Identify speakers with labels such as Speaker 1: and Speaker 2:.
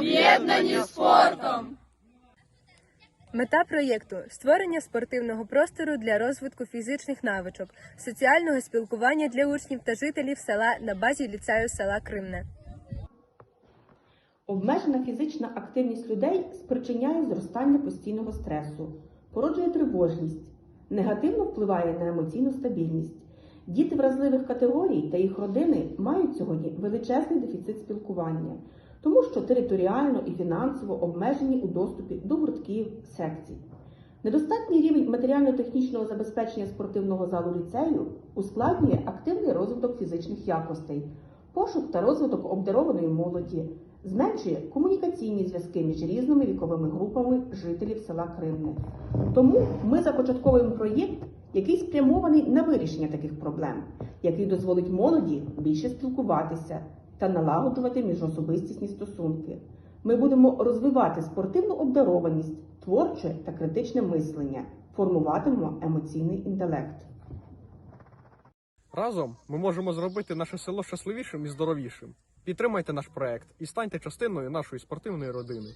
Speaker 1: об'єднані спортом.
Speaker 2: Мета проєкту створення спортивного простору для розвитку фізичних навичок, соціального спілкування для учнів та жителів села на базі ліцею села Кримне.
Speaker 3: Обмежена фізична активність людей спричиняє зростання постійного стресу, породжує тривожність, негативно впливає на емоційну стабільність. Діти вразливих категорій та їх родини мають сьогодні величезний дефіцит спілкування, тому що територіально і фінансово обмежені у доступі до гуртків, секцій. Недостатній рівень матеріально-технічного забезпечення спортивного залу ліцею ускладнює активний розвиток фізичних якостей, пошук та розвиток обдарованої молоді, зменшує комунікаційні зв'язки між різними віковими групами жителів села Кримне. Тому ми започатковуємо проєкт, який спрямований на вирішення таких проблем, який дозволить молоді більше спілкуватися та налагоджувати міжособистісні стосунки. Ми будемо розвивати спортивну обдарованість, творче та критичне мислення, формуватимемо емоційний інтелект.
Speaker 4: Разом ми можемо зробити наше село щасливішим і здоровішим. Підтримайте наш проект і станьте частиною нашої спортивної родини.